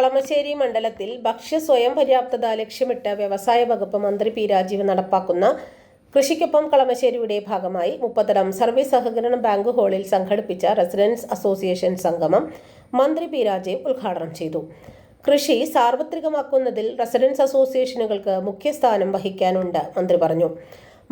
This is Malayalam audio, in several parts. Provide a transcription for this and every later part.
കളമശ്ശേരി മണ്ഡലത്തിൽ ഭക്ഷ്യ സ്വയം പര്യാപ്തത ലക്ഷ്യമിട്ട് വ്യവസായ വകുപ്പ് മന്ത്രി പി രാജീവ് നടപ്പാക്കുന്ന കൃഷിക്കൊപ്പം കളമശ്ശേരിയുടെ ഭാഗമായി മുപ്പത്തടം സർവീസ് സഹകരണ ബാങ്ക് ഹാളിൽ സംഘടിപ്പിച്ച റെസിഡൻസ് അസോസിയേഷൻ സംഗമം മന്ത്രി പി രാജീവ് ഉദ്ഘാടനം ചെയ്തു. കൃഷി സാർവത്രികമാക്കുന്നതിൽ റെസിഡൻസ് അസോസിയേഷനുകൾക്ക് മുഖ്യസ്ഥാനം വഹിക്കാനുണ്ട് മന്ത്രി പറഞ്ഞു.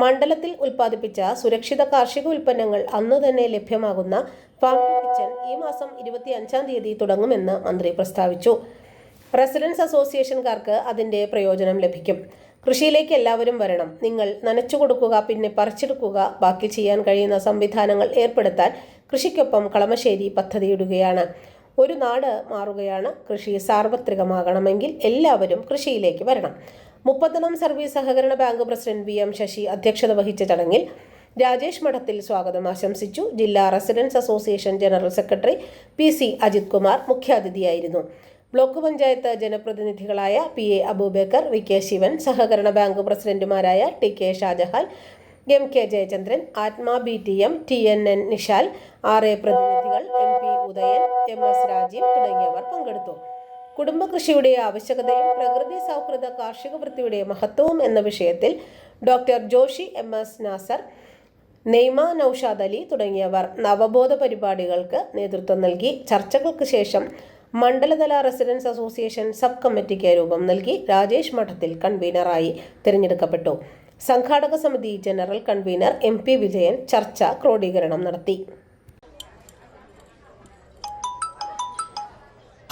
മണ്ഡലത്തിൽ ഉൽപ്പാദിപ്പിച്ച സുരക്ഷിത കാർഷിക ഉൽപ്പന്നങ്ങൾ അന്നു തന്നെ ലഭ്യമാകുന്ന ഫാം കിച്ചൺ ഈ മാസം ഇരുപത്തി അഞ്ചാം തീയതി തുടങ്ങുമെന്ന് മന്ത്രി പ്രസ്താവിച്ചു. റെസിഡൻസ് അസോസിയേഷൻകാർക്ക് അതിന്റെ പ്രയോജനം ലഭിക്കും. കൃഷിയിലേക്ക് എല്ലാവരും വരണം. നിങ്ങൾ നനച്ചു കൊടുക്കുക പിന്നെ പറിച്ചെടുക്കുക ബാക്കി ചെയ്യാൻ കഴിയുന്ന സംവിധാനങ്ങൾ ഏർപ്പെടുത്താൻ കൃഷിക്കൊപ്പം കളമശ്ശേരി പദ്ധതിയിടുകയാണ്. ഒരു നാട് മാറുകയാണ്. കൃഷി സാർവത്രികമാകണമെങ്കിൽ എല്ലാവരും കൃഷിയിലേക്ക് വരണം. മുപ്പത്തനം സർവീസ് സഹകരണ bank president V M Sasi അധ്യക്ഷത വഹിച്ച ചടങ്ങിൽ രാജേഷ് മഠത്തിൽ സ്വാഗതം ആശംസിച്ചു. ജില്ലാ residents association general secretary P C Ajith Kumar മുഖ്യാതിഥിയായിരുന്നു. Block panchayat ജനപ്രതിനിധികളായ P A Aboobacker V K Sivan സഹകരണ ബാങ്ക് പ്രസിഡന്റുമാരായ T K Shajahan M K Jayachandran Atma B T M T N N Nishal R A പ്രതിനിധികൾ M P Udayan M S Rajeev തുടങ്ങിയവർ പങ്കെടുത്തു. കുടുംബകൃഷിയുടെ ആവശ്യകതയും പ്രകൃതി സൗഹൃദ കാർഷിക വൃത്തിയുടെ മഹത്വവും എന്ന വിഷയത്തിൽ doctor Joshi M S Nasar Naima Noushad Ali തുടങ്ങിയവർ നവബോധ പരിപാടികൾക്ക് നേതൃത്വം നൽകി. ചർച്ചകൾക്ക് ശേഷം മണ്ഡലതല റെസിഡൻസ് അസോസിയേഷൻ സബ് കമ്മിറ്റിക്ക് രൂപം നൽകി. രാജേഷ് മഠത്തിൽ കൺവീനറായി തിരഞ്ഞെടുക്കപ്പെട്ടു. സംഘാടക സമിതി general convener M P Vijayan ചർച്ച ക്രോഡീകരണം നടത്തി.